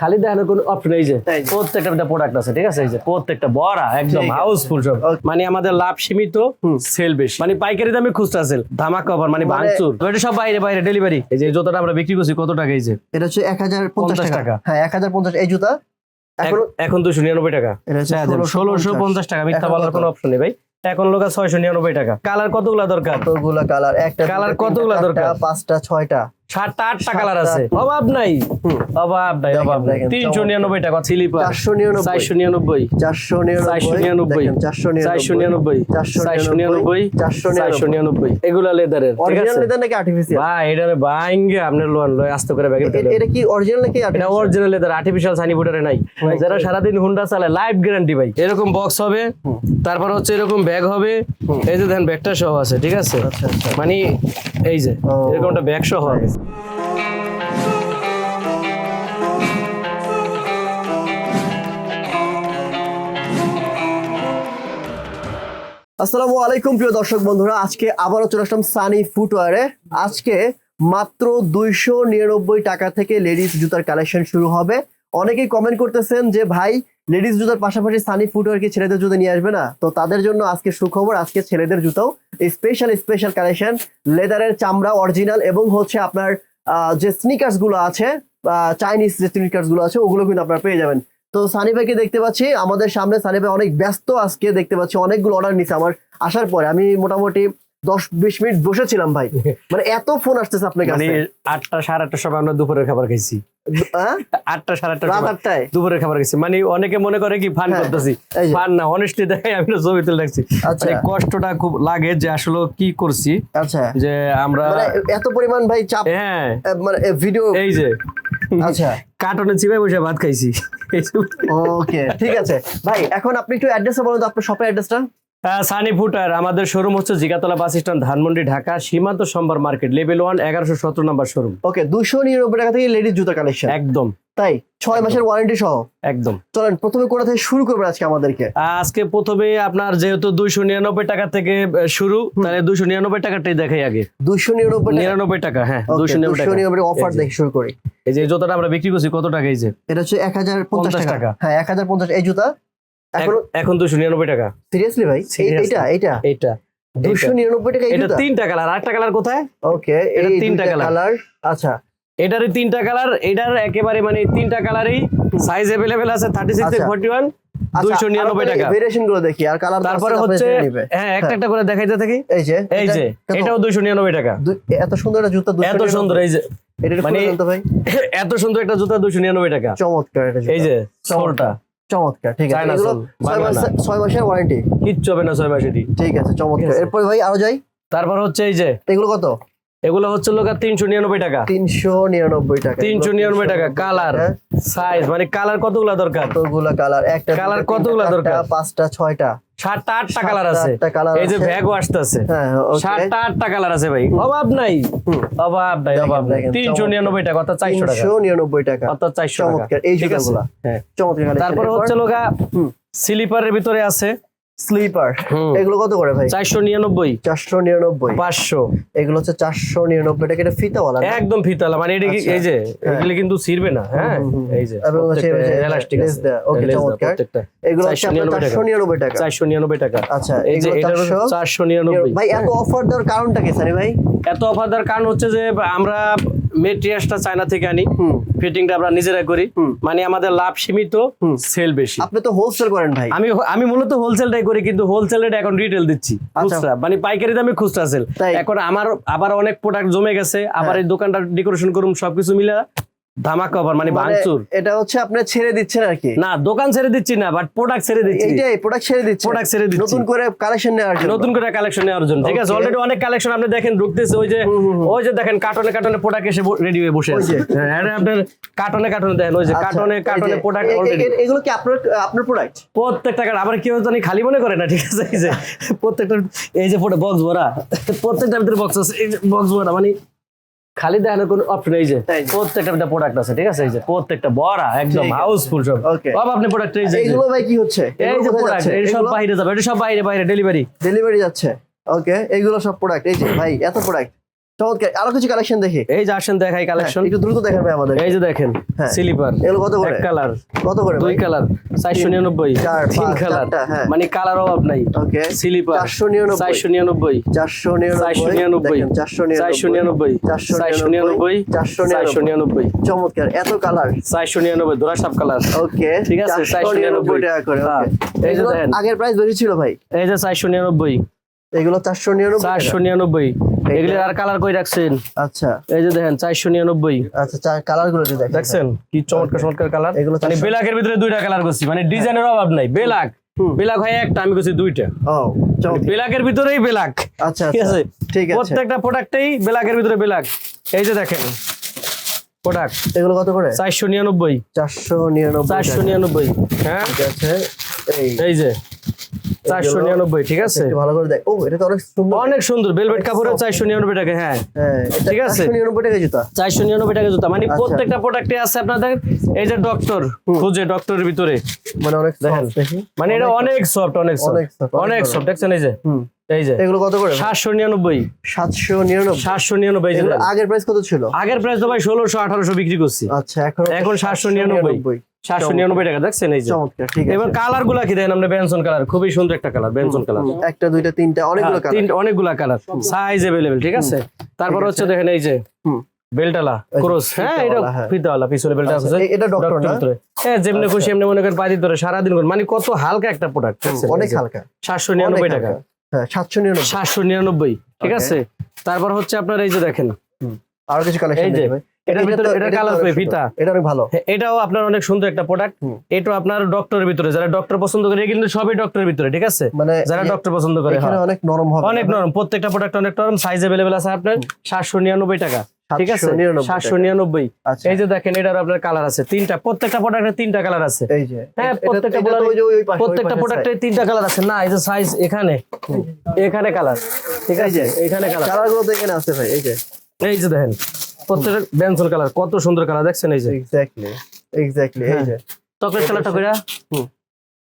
খালি দেখানোর কোনো অপশন এই যে। প্রত্যেকটা প্রোডাক্ট আছে ঠিক আছে? এই যে প্রত্যেকটা বড়া একদম হাউসফুল সব। মানে আমাদের লাভ সীমিত সেল বেশি। মানে পাইকারি দামে খুচরা সেল ধামাকা অফার মানে মানে- ভাঙচুর। এটা সব বাইরে বাইরে ডেলিভারি এই যে জুতোটা আমরা বিক্রি করছি কত টাকা এই যে? এটা হচ্ছে এক হাজার পঞ্চাশ টাকা। হ্যাঁ এক হাজার পঞ্চাশ। এই জুতা এখন দুশো নিরানব্বই টাকা। হচ্ছে ষোলোশো পঞ্চাশ। টাকা মিথ্যা বলার? কোনো অপশন নেই ভাই। এখন লোক ছয়শো নিরানব্বই টাকা। কালার কতগুলা দরকার? কতগুলা কালার একটা দুটো, কতগুলা দরকার? পাঁচটা ছয়টা। সাতটা আটটা কালার আছে। অভাব নাই। অভাব নাই অভাব নাই। তিনশো নিরানব্বই টাকা স্লিপার চারশো নিরানব্বই। চারশো নিরানব্বই। চারশো নিরানব্বই। চারশো নিরানব্বই। নিরানব্বই। চারশো চারশো নিরানব্বই। নিরানব্বই। চারশো চারশো নিরানব্বই। নিরানব্বই এগুলা লেদারের অরিজিনাল লেদার নাকি আর্টিফিশিয়াল ভাই এটা বাইঙ্গে আপনার লোয়ান লয় আস্তে করে ব্যাগে এটা কি অরিজিনাল নাকি এটা অরিজিনাল লেদার আর্টিফিশিয়াল সানি বুটারে নাই। যারা সারাদিন হুন্ডা চালায় লাইফ গ্যারান্টি ভাই। এরকম বক্স হবে তারপর হচ্ছে এরকম ব্যাগ হবে এই যে দেখেন ব্যাগটা সহ আছে ঠিক আছে? আচ্ছা আচ্ছা। মানে এই যে ও। এরকম ব্যাগ সহ হবে আসসালামু আলাইকুম প্রিয় দর্শক বন্ধুরা, আজকে আবারও চলে আসলাম সানি ফুটওয়ারে আজকে মাত্র দুইশো নিরানব্বই টাকা থেকে লেডিস জুতার কালেকশন শুরু হবে। অনেকেই কমেন্ট করতেছেন যে, ভাই লেডিস জুতার পাশাপাশি সানি ফুটওয়ার কি ছেলেদের জুতো নিয়ে আসবে না? তো তাদের জন্য আজকে সুখবর, আজকে ছেলেদের জুতাও স্পেশাল স্পেশাল কালেকশন লেদারের চামড়া অরিজিনাল এবং হচ্ছে আপনার যে স্নিকার্সগুলো আছে চাইনিজ যে স্নিকার্সগুলো আছে, ওগুলো কিন্তু আপনারা পেয়ে যাবেন। তো সানি ভাইকে দেখতে পাচ্ছি, আমাদের সামনে সানি ভাই অনেক ব্যস্ত আজকে, দেখতে পাচ্ছি অনেকগুলো অর্ডার নিছে আমার, আসার পরে। আমি মোটামুটি দশ বিশ মিনিট বসেছিলাম ভাই। মানে এত ফোন আসতেছে আপনার মানে কাছে। আটটা সাড়ে আটটার সময় আমরা দুপুরের খাবার খাইছি। হ্যাঁ? আটটা সাড়ে আটটার রাত আটটায়? দুপুরের খাবার খাইছি। মানে অনেকে মনে করে কি ফান হ্যাঁ, করতেছি। ফান না অনেস্টলি দেখাই আমি ছবি তুলে রাখছি। আচ্ছা। মানে কষ্টটা খুব লাগে যে আসলে কি করছি। আচ্ছা। যে আমরা এত পরিমাণ ভাই চাপ হ্যাঁ। মানে ভিডিও এই যে। আচ্ছা। কার্টনে চিবাই বসে ভাত খাইছি। ওকে ঠিক আছে। ভাই এখন আপনি একটু অ্যাড্রেসটা বলুন তো আপনার শপের অ্যাড্রেসটা সানি ফুটার আমাদের শোরুম হচ্ছে জিগাতলা বাস স্ট্যান্ড ধানমন্ডি ঢাকা সীমান্ত সম্বার মার্কেট লেভেল ওয়ান এগারোশো সতেরো নম্বর শোরুম ওকে দুশো নিরানব্বই টাকা থেকে লেডিস জুতা কালেকশন একদম। তাই ছয় মাসের ওয়ারেন্টি সহ? একদম। চলেন প্রথমে কোথা থেকে শুরু করবেন আজকে আমাদেরকে? আজকে প্রথমে আপনার যেহেতু দুইশো নিরানব্বই টাকা থেকে শুরু তাহলে দুইশো নিরানব্বই টাকাটাই দেখাই আগে। দুশো নিরানব্বই নিরানব্বই টাকা হ্যাঁ দুইশো দুশো নিরানব্বই অফার দেখে শুরু করি। এই যে জুতাটা আমরা বিক্রি করছি কত টাকা এই যে? এটা হচ্ছে এক হাজার পঞ্চাশ 50 টাকা। টাকা। হ্যাঁ এক হাজার পঞ্চাশ এই জুতা এখন এখন দুশো নিরানব্বই টাকা। সিরিয়াসলি ভাই? এইটা এইটা? এইটা। দুশো নিরানব্বই টাকা এটা তিনটা কালার আরেকটা কালার কোথায়? ওকে এটা তিনটা কালার। আচ্ছা। এটারই তিনটা কালার এটার একেবারে মানে তিনটা কালারই সাইজ অ্যাভেলেবেল আছে থার্টি সিক্স আচ্ছা। ফোর্টি ওয়ান দুইশো নিরানব্বই টাকা। ভেরিয়েশনগুলো দেখি আর কালার তারপরে হচ্ছে হ্যাঁ একটা একটা করে দেখাইতে থাকি এই যে এই যে এটাও দুইশো নিরানব্বই টাকা। এত সুন্দর একটা জুতা এত সুন্দর এই যে এটা মানে- ভাই। এত সুন্দর একটা জুতা দুইশো নিরানব্বই টাকা। চমৎকার এটা এই যে সোলটা। চমৎকার ঠিক আছে। এগুলো ছয় মাসের ওয়ারেন্টি কিচ্ছু হবে না ছয় মাসেরই ঠিক আছে চমৎকার। এরপর ভাই আরও যাই। তারপর হচ্ছে এই যে এগুলো কত? এগুলো হচ্ছে লোক তিনশো নিরানব্বই টাকা। তিনশো নিরানব্বই টাকা। তিনশো নিরানব্বই টাকা কালার হ্যাঁ। সাইজ মানে কালার কতগুলা দরকার? কতগুলো কালার? একটা তিনটা, কতগুলা দরকার? পাঁচটা ছয়টা। সাতটা আটটা কালার আছে। এই যে। ব্যাগও আসতেছে। হ্যাঁ সাতটা আটটা কালার আছে ভাই। অভাব নাই। অভাব নাই অভাব নাই। তিনশো নিরানব্বই টাকা অর্থাৎ চারশো টাকা। নিরানব্বই টাকা। অর্থাৎ চারশো টাকা। চমৎকার, এই জুতাগুলা। হ্যাঁ চমৎকার তারপরে হচ্ছে লোকা স্লিপারের ভিতরে আছে। স্লিপার। এগুলো কত করে ভাই? চারশো নিরানব্বই। চারশো নিরানব্বই। পাঁচশো। এগুলো হচ্ছে চারশো নিরানব্বই। টাকা এটা ফিতাওয়ালা না? একদম মানে এটা কি আচ্ছা। এই যে হ্যাঁ। এগুলো কিন্তু ছিড়বে না হ্যাঁ। এই যে এবং হচ্ছে এলাস্টিক আছে। দেয়া, okay, lace দেয়া চমৎকার। এগুলো হচ্ছে 499 চারশো নিরানব্বই টাকা। চারশো নিরানব্বই টাকা। আচ্ছা এই যে এটা চারশো নিরানব্বই। ভাই এত অফার দেওয়ার কারণটা কি সানি ভাই? এত অফার দেওয়ার কারণ হচ্ছে যে আমরা মেটেরিয়ালসটা চায়না থেকে আনি। ফিটিংটা আমরা নিজেরা করি। মানে আমাদের লাভ সীমিত সেল বেশি। আপনি তো হোলসেল করেন ভাই। আমি আমি মূলত হোলসেলটাই করি কিন্তু হোলসেল রেট এখন রিটেল দিচ্ছি। আচ্ছা। খুচরা। মানে পাইকারি দামে খুচরা সেল এখন আমার আবার অনেক প্রোডাক্ট জমে গেছে। আবার হ্যাঁ। এই দোকানটা ডেকোরেশন করুম সবকিছু মিলে ধামাকা অফার মানে মানে ভাঙচুর। এটা হচ্ছে আপনি ছেড়ে দিচ্ছেন আর কি। না দোকান ছেড়ে দিচ্ছি না বাট প্রোডাক্ট ছেড়ে দিচ্ছি। এইটাই প্রোডাক্ট ছেড়ে দিচ্ছেন। Product ছেড়ে দিচ্ছি। নতুন করে কালেকশন নেওয়ার জন্য। নতুন করে কালেকশন নেওয়ার জন্য। ঠিক আছে অলরেডি অনেক কালেকশন আপনি দেখেন ঢুকতেছে ওই যে। ওই যে দেখেন কার্টনে কার্টনে প্রোডাক্ট এসে রেডি হয়ে বসে আছে। হ্যাঁ আপনার কার্টনে কার্টনে দেখেন ওই যে কার্টনে কার্টনে প্রোডাক্ট অলরেডি এগুলো কি আপনার আপনার প্রোডাক্ট প্রত্যেকটা কার্ড আবার কেউ জানি খালি মনে করে না ঠিক আছে? এই যে প্রত্যেকটা এই যে বক্স ভরা। প্রত্যেকটা ভিতরে বক্স আছে এই যে বক্স ভরা মানে খালি দেখানোর কোনো অপশন এই যে প্রত্যেকটা একটা প্রোডাক্ট আছে ঠিক আছে? এই যে প্রত্যেকটা বড়া একদম হাউসফুল সব। সব আপনি প্রোডাক্ট এই যে এগুলো ভাই কি হচ্ছে? এই যে প্রোডাক্ট এই সব বাইরে যাবে এটা সব বাইরে বাইরে ডেলিভারি ডেলিভারি যাচ্ছে। ওকে এইগুলো সব প্রোডাক্ট এই যে ভাই এত প্রোডাক্ট চমৎকার আরও কিছু কালেকশন দেখি এই যে আসেন দেখাই কালেকশন হ্যাঁ, একটু দ্রুত দেখেন ভাই আমাদের এই যে দেখেন হ্যাঁ। স্লিপার এগুলো কত করে এক কালার কত করে দুই কালার চারশো নিরানব্বই চার, তিন কালার হ্যাঁ। মানে কালার অভাব নাই ওকে স্লিপার চারশো নিরানব্বই চারশো নিরানব্বই চারশো চারশো নিরানব্বই নিরানব্বই দেখেন, চারশো চারশো নিরানব্বই নিরানব্বই চারশো চারশো নিরানব্বই নিরানব্বই চারশো চারশো নিরানব্বই নিরানব্বই চমৎকার এত কালার চারশো নিরানব্বই দোরা সাপ কালার ওকে ঠিক আছে, 499 টাকা করে হ্যাঁ, ওকে এই যে দেখেন। আগের প্রাইস বেশি ছিল ভাই এই যে চারশো নিরানব্বই এগুলো চারশো নিরানব্বই চারশো টাকা? নিরানব্বই এগুলি আর কালার কই রাখছেন? আচ্ছা। এই যে দেখেন চারশো নিরানব্বই। আচ্ছা কালারগুলো দেখেন। দেখছেন? কি চমৎকার চমৎকার কালার এগুলো মানে বেলাকের ভিতরে দুইটা কালার করছি। মানে ডিজাইনের অভাব নাই। বেলাক। বেলাক হয় একটা আমি করছি দুইটা। ও বেলাকের ভিতরেই বেলাক। আচ্ছা ঠিক আচ্ছা। আছে ঠিক আছে। প্রত্যেকটা প্রোডাক্টেই বেলাকের ভিতরে বেলাক। এই যে দেখেন প্রোডাক্ট এগুলো কত করে? চারশো নিরানব্বই। চারশো নিরানব্বই। চারশো টাকা। নিরানব্বই। হ্যাঁ? ঠিক আছে। এই। এই যে। চারশো নিরানব্বই ঠিক আছে? একটু ভালো করে দেখ। ও এটা তো অনেক সুন্দর। অনেক সুন্দর কাপড়ে টাকা হ্যাঁ। হ্যাঁ ঠিক আছে। টাকা জুতা। চারশো নিরানব্বই টাকা জুতা। মানে আচ্ছা। প্রত্যেকটা প্রোডাক্টে আছে আপনাদের এই যে ডক্টর খুঁজে ডক্টরের ভিতরে। মানে অনেক দেখেন। মানে এটা অনেক সফট অনেক অনেক সফট অনেক সফট দেখছেন এই যে? এই যে? এগুলো কত করে? সাতশো নিরানব্বই। সাতশো নিরানব্বই। সাতশো নিরানব্বই এই যে এগুলো দেখেন। আগের প্রাইস কত ছিল? আগের প্রাইস তো ভাই ষোলোশো আঠারোশো বিক্রি করছি। আচ্ছা এখন এখন 799 সাতশো নিরানব্বই টাকা দেখছেন এই যে? এবার কালারগুলা কি দেন আমরা বেনসন কালার খুবই সুন্দর একটা কালার বেনসন কালার একটা দুইটা তিনটা অনেকগুলো কালার তিনটা অনেকগুলা কালার সাইজ এভেলেবেল ঠিক আছে? তারপর হচ্ছে দেখেন এই যে। বেলটালা ক্রস হ্যাঁ এটা ফিতাওয়ালা, হ্যাঁ। পিছনে বেলটা আচ্ছা, আছে। এটা ডক্টর ভিতরে। হ্যাঁ যেমনি খুশি এমনি মনে করেন পাঁচ ধরে সারাদিন করে মানে কত হালকা একটা প্রোডাক্ট অনেক হালকা। সাতশো নিরানব্বই অনেক টাকা। হ্যাঁ সাতশো নিরানব্বই। সাতশো নিরানব্বই ঠিক আছে? তারপর হচ্ছে আপনার এই যে দেখেন। আরও কিছু কালেকশন এই যে, এটার ভিতরে এটা কালার কই ফিতা এটা অনেক ভালো। হ্যাঁ, এটাও আপনার অনেক সুন্দর একটা প্রোডাক্ট। এটাও আপনার ডক্টরের ভিতরে। যারা ডক্টর পছন্দ করে কিন্তু সবই ডক্টরের ভিতরে ঠিক আছে? মানে যারা ডক্টর পছন্দ করে এখানে হ্যাঁ। অনেক নরম হবে। অনেক নরম। প্রত্যেকটা প্রোডাক্ট অনেক নরম। সাইজ অ্যাভেলেবেল আছে আপনার সাতশো নিরানব্বই টাকা ঠিক আছে? 799 সাতশো নিরানব্বই। আচ্ছা। এই যে দেখেন এটার আপনার কালার আছে। তিনটা প্রত্যেকটা প্রোডাক্টের তিনটা কালার আছে। এই যে হ্যাঁ, প্রত্যেকটা প্রত্যেকটা পাশে প্রোডাক্টের তিনটা কালার আছে। না এই যে সাইজ এখানে। এখানে কালার ঠিক আছে? এখানে কালার। কালারগুলো তো এখানে আছে ভাই এই যে। এই যে দেখেন প্রত্যেকটা বেনসন কালার কত সুন্দর কালার দেখছেন এই যে? এক্স্যাক্টলি এক্স্যাক্টলি এই। যে। চকলেট কালারটা কইরা।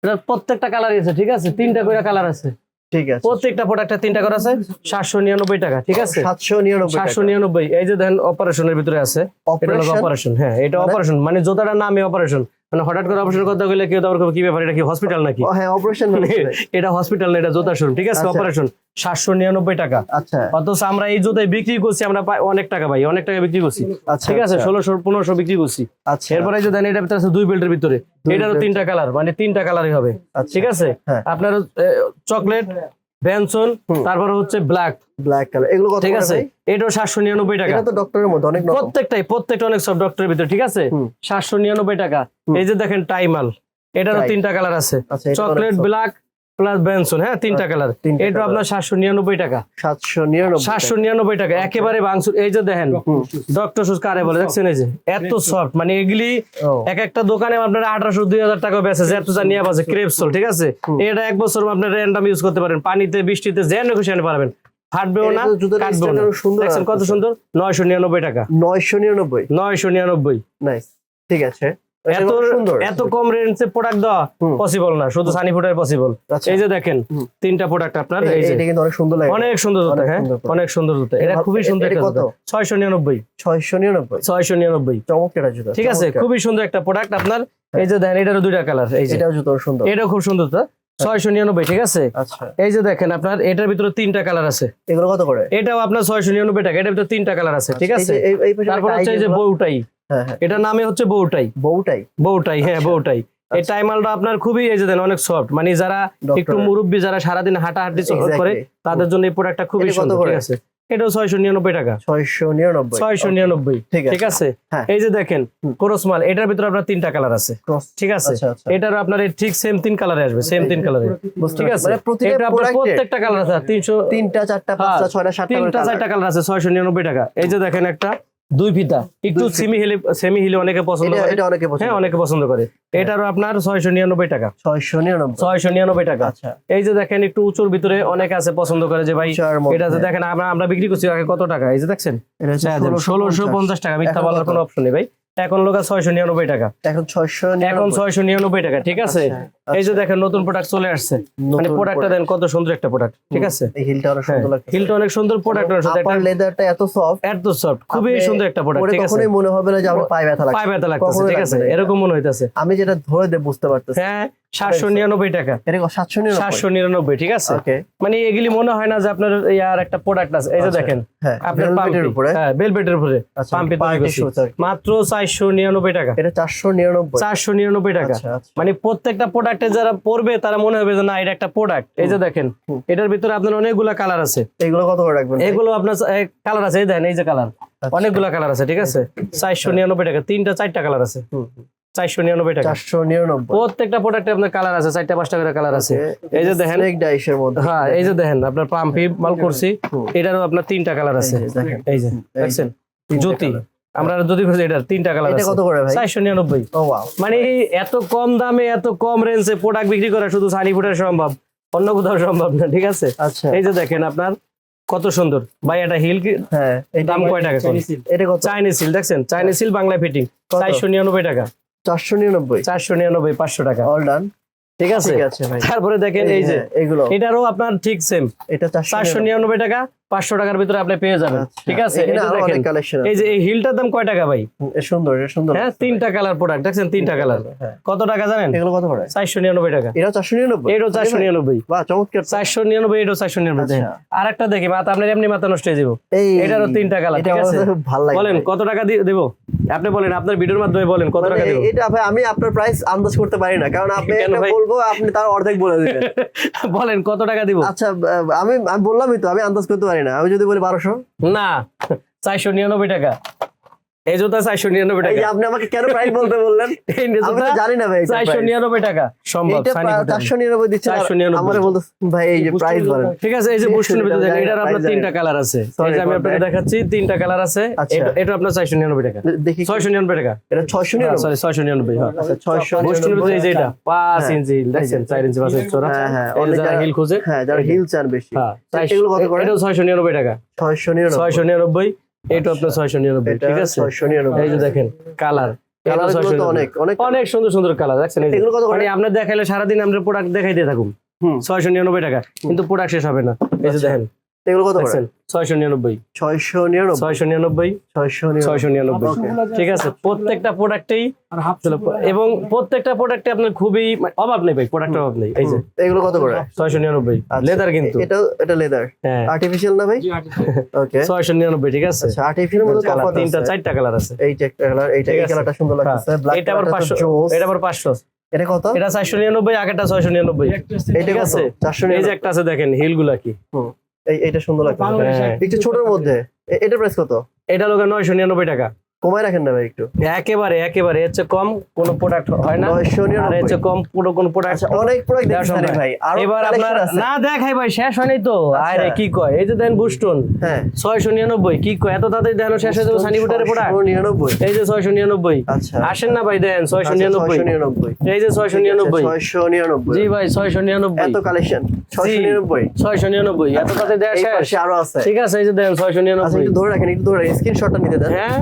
এটা প্রত্যেকটা কালার আছে ঠিক আছে? তিনটা কইরা কালার আছে। ঠিক আছে। প্রত্যেকটা প্রোডাক্টে তিনটা করে আছে সাতশো নিরানব্বই টাকা ঠিক আছে? সাতশো নিরানব্বই সাতশো নিরানব্বই এই যে দেখেন অপারেশনের ভিতরে আছে। এটা অপারেশন হ্যাঁ এটা? অপারেশন মানে জোতাটার নামে অপারেশন মানে হঠাৎ করে অপারেশন করতে গেলে কেউ তো আবার কি ব্যাপার? এটা কি হসপিটাল নাকি? হ্যাঁ অপারেশন এটা হসপিটাল না এটা জোতা শোরুম ঠিক আছে? আচ্ছা। অপারেশন সাতশো নিরানব্বই টাকা। আচ্ছা। অথচ আমরা এই জুতায় বিক্রি করছি আমরা পাই অনেক টাকা ভাই অনেক টাকা বিক্রি করছি। আচ্ছা ঠিক আছে? আচ্ছা, ষোলোশো পনেরোশো বিক্রি করছি। আচ্ছা। এরপরে এই যে দেন এটার ভিতরে আছে দুই বেল্টের ভিতরে। এটারও তিনটা কালার মানে তিনটা কালারই হবে। আচ্ছা, ঠিক আছে? হ্যাঁ। আপনার চকলেট হুম। তারপর হচ্ছে ব্ল্যাক ব্ল্যাক কালার এগুলো কত ঠিক আছে? এটা এটাও সাতশো নিরানব্বই টাকা। এটা তো ডক্টরের মধ্যে অনেক প্রত্যেকটাই প্রত্যেকটা অনেক সব ডক্টরের ভিতরে ঠিক আছে? হুম। সাতশো নিরানব্বই টাকা। হুম। এই যে দেখেন টাইমাল এটারও তিনটা কালার আছে। আচ্ছা চকলেট ব্ল্যাক প্লাস বেনসন হ্যাঁ? তিনটা কালার এটা আপনার সাতশো নিরানব্বই টাকা। সাতশো নিরানব্বই সাতশো নিরানব্বই টাকা। একেবারে বাংসুর এই যে দেখেন ডক্টর কারে বলে? দেখছেন এই যে? এত সফট মানে এগুলি এক একটা দোকানে আপনার আঠারোশো দুই হাজার টাকা বেচে যে এত নিয়ে ক্রেপসল ঠিক আছে? এটা এক বছর আপনার র্যান্ডাম ইউজ করতে পারেন। পানিতে বৃষ্টিতে যেন খুশি আনতে পারবেন। ফাটবেও না এটা কাটবেও না। সুন্দর দেখছেন কত সুন্দর? নয়শো নিরানব্বই টাকা। নয়শো নিরানব্বই। নয়শো নিরানব্বই। ঠিক আছে। এত সুন্দর। এত কম রেঞ্জে প্রোডাক্ট দেওয়া পসিবল না শুধু সানি ফুটার পসিবল আচ্ছা। এই যে দেখেন তিনটা প্রোডাক্ট আপনার এই- যে কিন্তু অনেক সুন্দর লাগে। অনেক সুন্দর জুতা হ্যাঁ? অনেক সুন্দর জুতা। এটা খুবই সুন্দর একটা? জুতা। ছয়শো নিরানব্বই। ছয়শো নিরানব্বই। ছয়শো নিরানব্বই। চমৎকার একটা জুতা ঠিক আছে খুবই সুন্দর একটা প্রোডাক্ট আপনার। এই যে দেখেন এটারও দুইটা কালার এই যে। এটাও জুতো সুন্দর। এটাও খুব সুন্দর তো ছয়শো নিরানব্বই ঠিক আছে? আচ্ছা। এই যে দেখেন আপনার এটার ভিতরে তিনটা কালার আছে। এগুলো কত করে? এটাও আপনার ছয়শো নিরানব্বই টাকা এটার ভিতরে তিনটা কালার আছে ঠিক আছে? তারপর হচ্ছে এই যে বউটাই। হ্যাঁ হ্যাঁ। এটার নামে হচ্ছে বউটাই। বউটাই? বউটাই হ্যাঁ আচ্ছা। বউটাই। এই আচ্ছা। টাইমালটা আপনার খুবই এই যে দেন অনেক সফট মানে যারা একটু। মুরব্বী যারা সারাদিন হাঁটাহাঁটি. করে তাদের জন্য এই প্রোডাক্টটা খুবই সুন্দর ঠিক আছে? এটাও ছয়শো নিরানব্বই টাকা। ছয়শো নিরানব্বই। ছয়শো নিরানব্বই ঠিক আছে। হ্যাঁ। এই যে দেখেন হুম। কোরসমাল এটার ভিতরে আপনার তিনটা কালার আছে। ঠিক আছে? আচ্ছা। এটার আপনার ঠিক সেম তিন কালারে আসবে সেম তিন কালারে ঠিক আছে? মানে এটা আপনার প্রত্যেকটা কালার আছে তিনশো তিনটা চারটা পাঁচটা ছয়টা সাতটা তিনটা চারটা কালার আছে ছয়শো নিরানব্বই টাকা। এই যে দেখেন একটা দুই ফিতা। একটু সেমি হিলে সেমি হিলে অনেকে পছন্দ করে। এটা অনেকে হ্যাঁ অনেকে পছন্দ করে। এটারও আপনার ছয়শো নিরানব্বই টাকা। ছয়শো নিরানব্বই। ছয়শো নিরানব্বই টাকা। আচ্ছা। এই যে দেখেন একটু উঁচুর ভিতরে অনেকে আছে পছন্দ করে যে ভাই। এটা দেখেন আমরা আমরা বিক্রি করছি আগে কত টাকা? এই যে দেখছেন? এটা হচ্ছে ষোলোশো পঞ্চাশ। টাকা মিথ্যা বলার? কোনো অপশন নেই ভাই। এখন লোক ছয়শো নিরানব্বই টাকা। এখন ছয়শো এখন ছয়শো নিরানব্বই টাকা ঠিক আছে? আচ্ছা। এই যে দেখেন নতুন প্রোডাক্ট চলে আসছে। মানে প্রোডাক্টটা দেন কত সুন্দর একটা প্রোডাক্ট ঠিক আছে? হিলটা অনেক সুন্দর লাগছে হিলটা অনেক সুন্দর প্রোডাক্ট আপার লেদারটা এত সফট এত সফট খুবই সুন্দর একটা প্রোডাক্ট ঠিক আছে? কখনোই মনে হবে না যে আমার পায়ে ব্যথা লাগছে। পায়ে ব্যথা কখনোই ঠিক আছে? এরকম মনে হইতাছে। আমি যেটা ধরে দে বুঝতে পারতেছি। হ্যাঁ সাতশো নিরানব্বই টাকা। সাতশো নিরানব্বই? ঠিক আছে? মানে এগুলি মনে হয় না যে আপনার ইয়ার একটা প্রোডাক্ট আছে। এই যে আচ্ছা। দেখেন হ্যাঁ আপনার velvet এর পাম্পি উপরে। হ্যাঁ বেলবেটের উপরে আচ্ছা পাম্পে মাত্র চারশো নিরানব্বই টাকা। এটা চারশো নিরানব্বই। চারশো নিরানব্বই টাকা। আচ্ছা আচ্ছা। মানে প্রত্যেকটা প্রোডাক্টে যারা পড়বে তারা মনে হবে যে না এটা একটা প্রোডাক্ট এই যে দেখেন এটার ভিতরে আপনার অনেকগুলা কালার আছে। এগুলো কত করে রাখবেন এগুলো আপনার কালার আছে এই দেখেন এই যে কালার আচ্ছা। অনেকগুলা কালার আছে ঠিক আছে? চারশো নিরানব্বই টাকা তিনটা চারটা কালার আছে। চারশো নিরানব্বই টাকা। চারশো নিরানব্বই। প্রত্যেকটা প্রোডাক্টে আপনার কালার আছে চারটা পাঁচটা করে কালার আছে। এই যে দেখেন ডাইসের মধ্যে। হ্যাঁ এই যে দেখেন আপনার পাম্পি মাল করছি এটারও আপনার তিনটা কালার আছে। এই যে দেখেন। এই যে এই দেখছেন? জ্যোতি। আমরা যদি এটার তিনটা কালার এটা কত করে ভাই? চারশো নিরানব্বই। ও ওয়াও মানে এত কম দামে এত কম রেঞ্জে প্রোডাক্ট বিক্রি করা শুধু সানি ফুটার সম্ভব অন্য কোথাও সম্ভব না ঠিক আছে? আচ্ছা। এই যে দেখেন আপনার কত সুন্দর। ভাই এটা হিল কি? হ্যাঁ দাম কয় টাকা এটা কত? চাইনিজ সিল দেখছেন? চাইনিজ সিল বাংলা ফিটিং কত? চারশো নিরানব্বই টাকা। চারশো নিরানব্বই। চারশো নিরানব্বই পাঁচশো টাকা। অল ডান ঠিক আছে? ঠিক আছে ভাই। তারপরে দেখেন এই যে এগুলো। এটারও আপনার ঠিক সেম এটা চারশো চারশো নিরানব্বই টাকা। পাঁচশো টাকার ভিতরে আপনি পেয়ে যাবেন। ঠিক আছে? এই যে এই হিলটার দাম কয় টাকা ভাই? সুন্দর সুন্দর। হ্যাঁ তিনটা কালার প্রোডাক্ট দেখছেন? তিনটা কালার হ্যাঁ। কত টাকা জানেন? এগুলো কত করে? চারশো নিরানব্বই টাকা। এটা চারশো নিরানব্বই? এটাও চারশো নিরানব্বই। বাহ চমৎকার। চারশো নিরানব্বই এটাও চারশো নিরানব্বই। আচ্ছা। আর একটা দেখি মাথা আপনার এমনি মাথা নষ্ট হয়ে যাব। এটারও তিনটা কালার ঠিক আছে? খুব ভালো লাগে বলেন কত টাকা দিয়ে দেবো? আপনি বলেন আপনার ভিডিওর মাধ্যমে বলেন কত মানে টাকা দেবো? এটা ভাই আমি আপনার প্রাইস আন্দাজ করতে পারি না। কারণ আপনি এটা বলব আপনি তার অর্ধেক বলে দিবেন। বলেন কত টাকা দিব? আচ্ছা আমি আমি বললামই তো আমি আন্দাজ করতে পারি না। আমি যদি বলি বারোশো? না চারশো নিরানব্বই টাকা। এই জুতা চারশো নিরানব্বই টাকা। আপনি আমাকে কেন প্রাইস বলতে বললেন? এই আমি তো জানি না ভাই চারশো নিরানব্বই টাকা। সম্ভব। চারশো নিরানব্বই দিচ্ছে। 499 আমার বলতে ভাই এই যে প্রাইস বলেন। ঠিক আছে এই যে ভিতরে দেখেন এটার আপনার তিনটা কালার আছে। এই যে আমি আপনাকে দেখাচ্ছি তিনটা কালার আছে। আচ্ছা। এটা- আপনার চারশো নিরানব্বই টাকা। দেখি। ছয়শো নিরানব্বই টাকা। এটা ছয়শো নিরানব্বই। সরি ছয়শো নিরানব্বই হ্যাঁ। আচ্ছা ছয়শো ভিতরে এই যে এটা পাঁচ হ্যাঁ। ইঞ্চি হিল দেখছেন চার ইঞ্চি পাঁচ ইঞ্চি চড়া হ্যাঁ, হ্যাঁ, যারা যারা- হিল খুঁজে হ্যাঁ যারা হিল চান বেশি। হ্যাঁ এগুলো কত করে? এটাও ছয়শো নিরানব্বই টাকা। ছয়শো নিরানব্বই। ছয়শো নিরানব্বই। এটা আপনার ছয়শো নিরানব্বই ঠিক আছে? এই যে দেখেন কালার। কালার অনেক অনেক। সুন্দর সুন্দর কালার দেখছেন মানে আপনার দেখাইলে সারাদিন আমরা প্রোডাক্ট দেখাই দিয়ে থাকুন। ছয়শো নিরানব্বই টাকা কিন্তু প্রোডাক্ট শেষ হবে না। এই যে আচ্ছা। দেখেন এগুলো কত করে? ছয়শো নিরানব্বই। ছয়শো নিরানব্বই। ছয়শো নিরানব্বই। ছয়শো নিরানব্বই। ছয়শো নিরানব্বই। ঠিক আছে প্রত্যেকটা প্রোডাক্টেই এবং প্রত্যেকটা প্রোডাক্টে আপনার খুবই মানে অভাব নেই ভাই প্রোডাক্টের অভাব নেই এই যে। এগুলো কত করে? ছয়শো নিরানব্বই। আচ্ছা, লেদার কিন্তু। এটা এটা লেদার হ্যাঁ। আর্টিফিশিয়াল না ভাই? ওকে ছয়শো নিরানব্বই ঠিক আছে। আচ্ছা আর্টিফিশিয়াল মধ্যে কালার তিনটা চারটা কালার আছে। এইটা একটা কালার এইটা এই কালারটা সুন্দর লাগতেছে। এটা আবার পাঁচশো। এটা আবার পাঁচশো। এটা কত? এটা চারশো নিরানব্বই ছয়শো নিরানব্বই। ঠিক আছে। 499 এই যে একটা আছে দেখেন হিলগুলা কি এইটা সুন্দর লাগছে হ্যাঁ। একটু ছোটর মধ্যে। এটা প্রাইস কত? এটা লোক নয়শো নিরানব্বই টাকা। কমাই রাখেন না ভাই একটু। একেবারে একেবারে। এর চেয়ে কম কোনো প্রোডাক্ট হয় না। নয়শো আর এর চেয়ে কম পুরো কোন প্রোডাক্ট আচ্ছা অনেক প্রোডাক্ট দেওয়া দেখছি ভাই। আরও এবার আপনার না দেখাই ভাই শেষ হয়নি তো। আচ্ছা। আরে কি কয়? এই যে দেন বুস্টন হ্যাঁ। ছয়শো নিরানব্বই কি কয়? এত তাড়াতাড়ি দেন শেষ হয়ে যাবে সানি ফুটারে প্রোডাক্ট 699 এই যে ছয়শো নিরানব্বই। আচ্ছা। আসেন না ভাই দেন ছয়শো আচ্ছা, নিরানব্বই। 699 এই যে ছয়শো নিরানব্বই। 699 জি ভাই ছয়শো নিরানব্বই। এত কালেকশন 699 ছয়শো নিরানব্বই। এত তাড়াতাড়ি এই শেষ। আরও আছে। ঠিক আছে এই যে দেন ছয়শো আচ্ছা নিরানব্বই। একটু ধরে রাখেন একটু ধরে স্ক্রিনশটটা নিতে দেন। হ্যাঁ।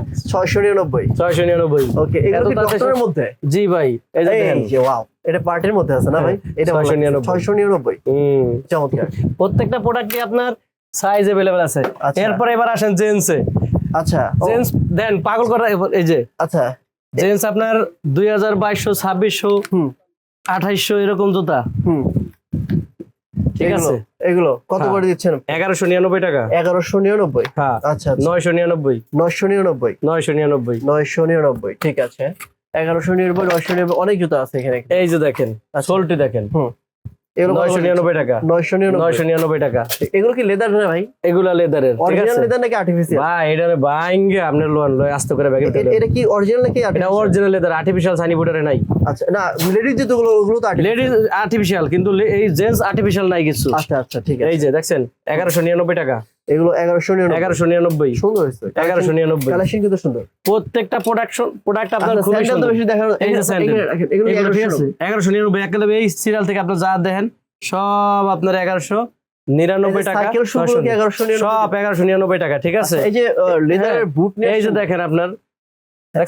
699 ছয়শো নিরানব্বই। ওকে এগুলো ডক্টরের মধ্যে? জি ভাই এই ওয়াও এটা পার্টের মধ্যে আছে না ভাই? এটা 699 699 হুম। চমৎকার। প্রত্যেকটা প্রোডাক্টে আপনার সাইজ এভেলেবেল আছে? আচ্ছা। এরপরে এবার আসেন জেন্সে আচ্ছা জেন্স দেন পাগল করা এই যে। আচ্ছা। জেন্স আপনার দুই হাজার বাইশশো ছাব্বিশশো হুম। আঠাইশশো এরকম জুতা। হুম। ঠিক আছে? এগুলো কত হ্যাঁ। করে দিচ্ছেন? এগারোশো নিরানব্বই টাকা। এগারোশো নিরানব্বই? হ্যাঁ আচ্ছা আচ্ছা। নয়শো নিরানব্বই। নয়শো নিরানব্বই? নয়শো নিরানব্বই। নয়শো নিরানব্বই ঠিক আছে। এগারোশো নিরানব্বই নয়শো নিরানব্বই অনেক জুতো আছে এখানে। এই যে দেখেন আচ্ছা। সোলটি দেখেন। কত নয়শো নিরানব্বই টাকা। নয়শো নয়শো নিরানব্বই টাকা। এগুলো কি লেদার না ভাই? এগুলা লেদারের ঠিক অরিজিনাল লেদার নাকি আর্টিফিশিয়াল ভাই এটা ভাঙ্গে আপনার লয় আস্তে করে ব্যাগে এটা কি অরিজিনাল নাকি এটা অরিজিনাল লেদার আর্টিফিশিয়াল সানি বুটারে নাই। আচ্ছা না ওগুলো তো। আর্টিফিশিয়াল কিন্তু এই জেন্টস আর্টিফিশিয়াল নাই কিছু। আচ্ছা আচ্ছা ঠিক আছে। এই যে দেখছেন এগারোশো নিরানব্বই টাকা। এগুলো এগারোশো এগারোশো নিরানব্বই। সুন্দর হয়েছে। এগারোশো নিরানব্বই। কালেকশন কিন্তু সুন্দর। প্রত্যেকটা প্রোডাকশন প্রোডাক্ট আপনার আচ্ছা, খুবই সুন্দর। বেশি দেখানো এই যে এগুলো- sandal। এগুলো রাখেন, এগুলো এগুলো ঠিক আছে? 1100 এগারোশো নিরানব্বই একেবারে এই সিরিয়াল থেকে আপনার যা দেখেন সব আপনার এগারোশো নিরানব্বই টাকা সাইকেল শুগুলো কি এগারোশো সব এগারোশো নিরানব্বই টাকা ঠিক আছে? এই যে লেদারের বুট নিয়ে এই যে দেখেন আপনার?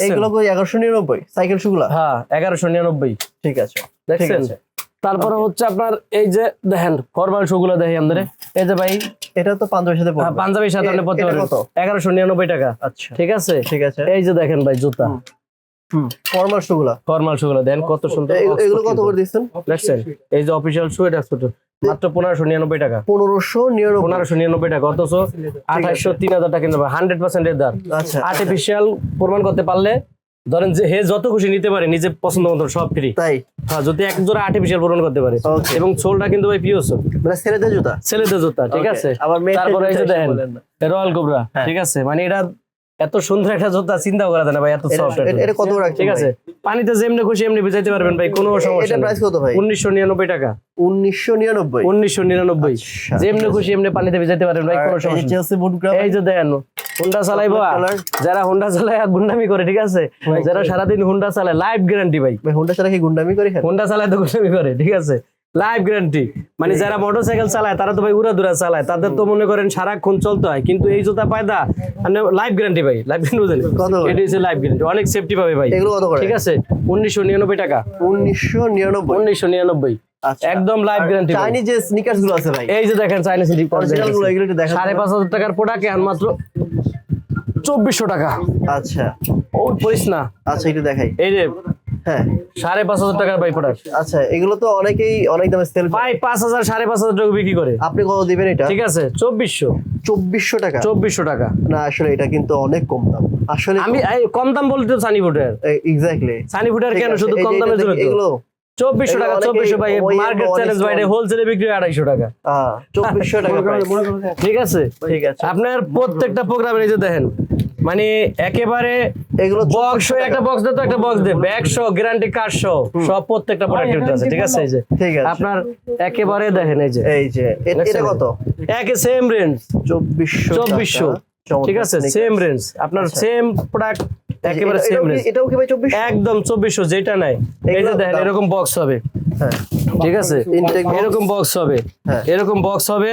এগুলো এগারোশো নিরানব্বই? সাইকেল শুগুলা হ্যাঁ এগারোশো নিরানব্বই। ঠিক আছে দেখছেন? আছে। তারপরে হচ্ছে আপনার এই যে দেখেন ফরমাল শু গুলো দেখি আমাদের এই যে ভাই এটা তো পাঞ্জাবের সাথে হ্যাঁ, পড়বে পাঞ্জাবির সাথে আপনি পড়তে কত? এগারোশো নিরানব্বই টাকা। আচ্ছা। ঠিক আছে? ঠিক আছে। এই যে দেখেন ভাই জুতা। ফর্মাল শুগুলা দেখেন কত সুন্দর। এগুলো কত করে দিচ্ছেন? দেখছেন? এই যে অফিসিয়াল শু এটা ছোট। মাত্র পনেরোশো নিরানব্বই টাকা। পনেরোশো নিরানব্বই। পনেরোশো নিরানব্বই টাকা অথচ আঠাশশো তিন হাজার টাকা হান্ড্রেড পার্সেন্ট এর দাম আচ্ছা। আর্টিফিশিয়াল প্রমাণ করতে পারলে ধরেন যে হে যত খুশি নিতে পারে নিজে পছন্দ মতো সব ফ্রি তাই? হ্যাঁ যদি এক জোড়া আর্টিফিশিয়াল পূরণ করতে পারে। এবং সোলটা কিন্তু ভাই পিওস সোল। মানে ছেলেদের জুতা? ছেলেদের জুতা ঠিক আছে? আবার তারপরে এই যে দেখেন রয়্যাল কোবরা হ্যাঁ। ঠিক আছে? মানে এটা এত সুন্দর একটা জুতা চিন্তা করা যায় না ভাই এত সফট এটা- এটা কত রাখছেন ঠিক আছে? পানিতে যেমনি খুশি এমনি ভিজাইতে পারবেন ভাই কোনো? সমস্যা এটা প্রাইস কত ভাই? উনিশশো নিরানব্বই টাকা। উনিশশো নিরানব্বই? উনিশশো নিরানব্বই। আচ্ছা, যেমনি খুশি এমনি পানিতে ভিজাইতে পারবেন ভাই কোনো আর সমস্যা নেই। চেলসি বুটগুলো এই যে দেখেন হুন্ডা চালাইবো যারা হুন্ডা চালায় গুন্ডামি করে ঠিক আছে. যারা সারাদিন হুন্ডা চালায় লাইফ গ্যারান্টি ভাই। ভাই হোন্ডা ছাড়া কি গুন্ডামি করে হুন্ডা চালায় তো গুন্ডামি করে ঠিক আছে? লাইফ গ্যারান্টি মানে যারা মোটরসাইকেল চালায় তারা তো ভাই উড়া দুরা চালায় তাদের তো মনে করেন সারাক্ষণ চলতে হয়। কিন্তু এই জুতা পায়দা মানে লাইফ গ্যারান্টি ভাই লাইফ গ্যারান্টি করে? এটা হচ্ছে লাইফ গ্যারান্টি অনেক সেফটি পাবে ভাই। এগুলো কত করে? ঠিক আছে? উনিশশো নিরানব্বই টাকা। উনিশশো নিরানব্বই। উনিশশো নিরানব্বই। আচ্ছা। একদম লাইফ গ্যারান্টি চাইনিজ যে স্নিকার্সগুলো আছে ভাই? এই যে দেখেন চাইনিজ অরিজিনালগুলো এগুলো একটু দেখা সাড়ে পাঁচ হাজার টাকার প্রোডাক্ট এখন মাত্র চব্বিশশো টাকা। আচ্ছা। ও পড়িস না। আচ্ছা একটু দেখাই। এই যে হ্যাঁ। সাড়ে পাঁচ হাজার টাকার বাই প্রোডাক্ট আচ্ছা এগুলো তো অনেকেই অনেক দামে সেল ভাই পাঁচ হাজার সাড়ে পাঁচ হাজার টাকা বিক্রি করে। আপনি কত দিবেন এটা? ঠিক আছে চব্বিশশো। চব্বিশশো টাকা? চব্বিশশো টাকা। না আসলে এটা কিন্তু অনেক কম দাম। আসলে আমি কম দাম বলতে সানি ফুটের এক্স্যাক্টলি সানি ফুটের কেন? শুধু কম দামের জন্য এগুলো চব্বিশশো টাকা চব্বিশশো ভাই মার্কেট চ্যালেঞ্জ বাইরে হোলসেলে বিক্রি হয় আড়াইশো টাকা। চব্বিশশো টাকা ঠিক আছে। ঠিক আছে। আপনার প্রত্যেকটা প্রোগ্রামে এই যে দেখেন মানে একেবারে এগুলো বক্স একটা বক্স দে তো একটা বক্স দে ব্যাগ গ্যারান্টি কার্ড সহ সব প্রত্যেকটা প্রোডাক্ট আছে ঠিক আছে? এই যে ঠিক আছে। আপনার একেবারে দেখেন এই যে। এই যে এটা? কত? একে সেম রেঞ্জ চব্বিশশো চব্বিশশো ঠিক আছে? সেম রেঞ্জ আপনার সেম প্রোডাক্ট একেবারে সেম রেঞ্জ এটাও কি ভাই চব্বিশ একদম চব্বিশশো যেটা নাই। এই যে দেখেন এরকম বক্স হবে। ঠিক আছে? এরকম বক্স হবে। হ্যাঁ। এরকম বক্স হবে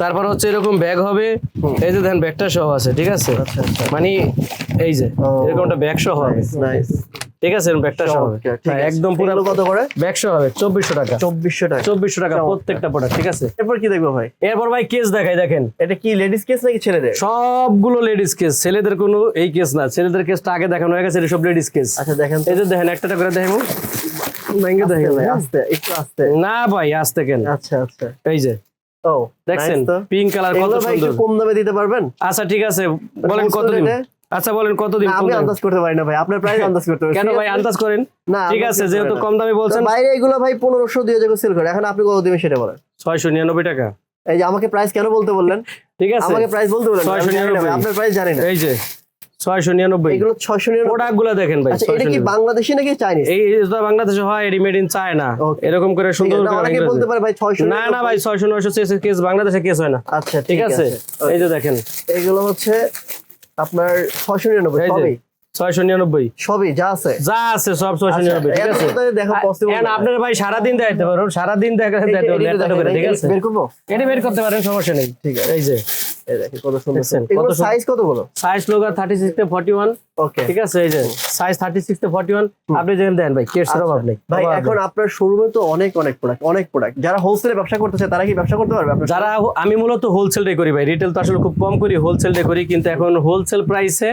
তারপর হচ্ছে এরকম ব্যাগ হবে। এই যে দেখেন ব্যাগটা সহ আছে ঠিক আছে? আচ্ছা আচ্ছা। মানে এই যে। এরকম একটা ব্যাগ সহ হবে। ঠিক আছে ব্যাগটা সহ হবে। হ্যাঁ। একদম পুরো কত করে? ব্যাগ সহ হবে চব্বিশশো টাকা। চব্বিশশো টাকা। চব্বিশশো টাকা প্রত্যেকটা প্রোডাক্ট ঠিক আছে? এরপর কি দেখব ভাই? এরপর ভাই কেস দেখাই দেখেন। এটা কি লেডিস কেস নাকি ছেলেদের? সবগুলো লেডিস কেস ছেলেদের কোনো এই কেস না। ছেলেদের কেসটা আগে দেখানো হয়ে গেছে এটা সব লেডিস কেস আচ্ছা দেখেন এই যে দেখেন একটা করে দেখেন ভেঙে আস্তে একটু আস্তে। না ভাই আসতে কেন? আচ্ছা আচ্ছা। এই যে ও দেখছেন পিঙ্ক কালার কত এগুলো ভাই সুন্দর। কম দামে দিতে পারবেন? আচ্ছা ঠিক আছে বলেন Wholesale কতদিন? আচ্ছা বলেন কতদিন না, আমি আন্দাজ করতে পারি না ভাই আপনার প্রাইস আন্দাজ করতে পারি কেন ভাই আন্দাজ করেন? না ঠিক আছে যেহেতু কম দামে বলছেন বাইরে এগুলো ভাই পনেরোশো দুই হাজার সেল করে এখন আপনি কত দিবেন সেটা বলেন। ছয়শো নিরানব্বই টাকা। এই যে আমাকে প্রাইস কেন বলতে বললেন? ঠিক আছে। আমাকে প্রাইস বলতে বললেন ছয়শো আমি জানি না ভাই, নিরানব্বই। আপনার প্রাইস জানি না। এই যে ছয়শো নিরানব্বই। এগুলো ছয়শো নিরানব্বই। প্রোডাক্টগুলা দেখেন ভাই আচ্ছা এটা কি বাংলাদেশি নাকি চাইনিজ এই এটা বাংলাদেশে হয় রেডিমেড ইন চায়না এরকম করে সুন্দর করে বলতে পারে ভাই ছয়শো না না ভাই ছয়শো নয়শো কেস বাংলাদেশে কেস হয় না। আচ্ছা ঠিক আছে এই যে দেখেন। এগুলো হচ্ছে আপনার ছয়শো নিরানব্বই সবই? ছয়শো নিরানব্বই। সবই যা আছে? যা আছে সব ছয়শো আচ্ছা, নিরানব্বই ঠিক আছে। দেখা। আপনার ভাই সারাদিন দেখাইতে পারো সারাদিন পারো ঠিক আছে। বের করব? এটি বের করতে পারেন সমস্যা নেই। ঠিক আছে। এই যে এই দেখেন কত সুন্দর কত সাইজ কত বলো? সাইজ লোক থার্টি থেকে ফর্টি ওয়ান ওকে ঠিক আছে এই যে সাইজ থেকে আপনি দেন ভাই আচ্ছা। ভাই এখন আপনার শোরুমে তো অনেক অনেক প্রোডাক্ট অনেক প্রোডাক্ট যারা হোলসেলে ব্যবসা করতেছে তারা কি ব্যবসা করতে পারবে যারা আমি মূলত হোলসেলটাই করি ভাই রিটেল তো আসলে খুব কম করি হোলসেলটাই করি কিন্তু এখন হোলসেল প্রাইসে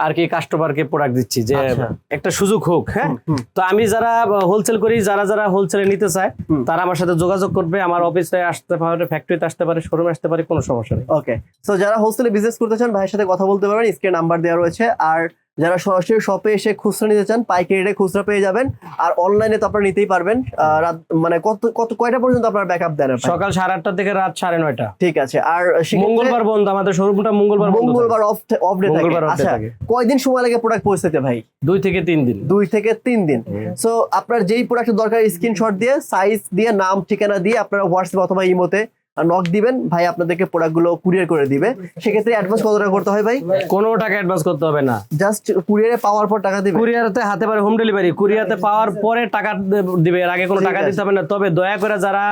আর কি কাস্টমারকে প্রোডাক্ট দিচ্ছি যে আচ্ছা। একটা সুযোগ হোক হ্যাঁ? তো আমি যারা হোলসেল করি যারা যারা হোলসেলে নিতে চায় তারা আমার সাথে যোগাযোগ করবে আমার অফিসে আসতে পারে ফ্যাক্টরিতে আসতে পারে শোরুমে আসতে পারে কোনো সমস্যা নেই। ওকে তো যারা হোলসেলে বিজনেস করতে চান ভাইয়ের সাথে কথা বলতে পারবেন স্ক্রিনে নাম্বার দেওয়া রয়েছে আর যারা সরাসরি শপে এসে খুচরা নিতে চান পাইকারি রেটে খুচরা পেয়ে যাবেন। আর অনলাইনে তো আপনারা নিতেই পারবেন। রাত মানে কত কত কয়টা পর্যন্ত আপনার ব্যাকআপ দেন সকাল সাড়ে আটটা থেকে রাত সাড়ে নয়টা। ঠিক আছে আর মঙ্গলবার বন্ধ আমাদের শোরুমটা মঙ্গলবার মঙ্গলবার অফ অফ ডে থাকে। আচ্ছা কয়দিন সময় লাগে প্রোডাক্ট পৌঁছাতে ভাই? দুই থেকে তিন দিন। দুই থেকে তিন দিন। সো আপনার যেই প্রোডাক্টের দরকার স্ক্রিনশট দিয়ে সাইজ দিয়ে নাম ঠিকানা দিয়ে আপনারা হোয়াটসঅ্যাপ অথবা ইমোতে নক দিবেন ভাই আপনাদেরকে প্রোডাক্টগুলো কুরিয়ার করে দিবে। সেক্ষেত্রে অ্যাডভান্স কত টাকা করতে হয় ভাই? কোনো টাকা অ্যাডভান্স করতে হবে না। জাস্ট কুরিয়ারে পাওয়ার পর টাকা দিবে। কুরিয়ারতে হাতে পারে হোম ডেলিভারি কুরিয়ারতে পাওয়ার পরে টাকা দিবে। এর আগে কোনো টাকা দিতে হবে না। তবে দয়া করে যারা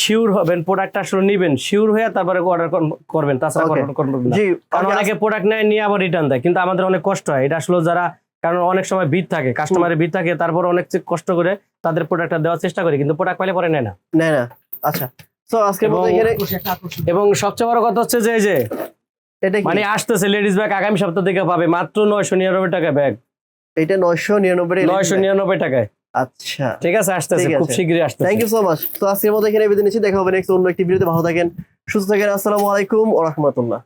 শিওর হবেন প্রোডাক্টটা আসলে নিবেন শিওর হয়ে তারপরে অর্ডার করবেন। তাছাড়া. করবেন না। কারণ অনেকে অনেকে প্রোডাক্ট নেয় নিয়ে আবার রিটার্ন দেয়। কিন্তু আমাদের অনেক কষ্ট হয়। এটা আসলে যারা কারণ অনেক সময় ভিড় থাকে কাস্টমারের ভিড় থাকে তারপর অনেক কষ্ট করে তাদের প্রোডাক্টটা দেওয়ার চেষ্টা করি। কিন্তু প্রোডাক্ট পাইলে পরে নেয় না। নেয় না। আচ্ছা। তো আজকের মতো এবং- এখানে এবং সবচেয়ে বড় কথা হচ্ছে যে এই যে মানে আসতেছে লেডিস ব্যাগ আগামী সপ্তাহ থেকে পাবে মাত্র নয়শো নিরানব্বই টাকা ব্যাগ এটা নয়শো নিরানব্বই নয়শো নিরানব্বই টাকায়। আচ্ছা। ঠিক আছে আসতে খুব। শীঘ্রই আসতে থ্যাংক ইউ সো মাচ তো আজকের মতো এখানে বিদায় নিচ্ছি দেখা হবে নেক্সট অন্য একটি ভিডিওতে ভালো থাকেন সুস্থ থাকেন আসসালামু আলাইকুম ও রহমতুল্লাহ।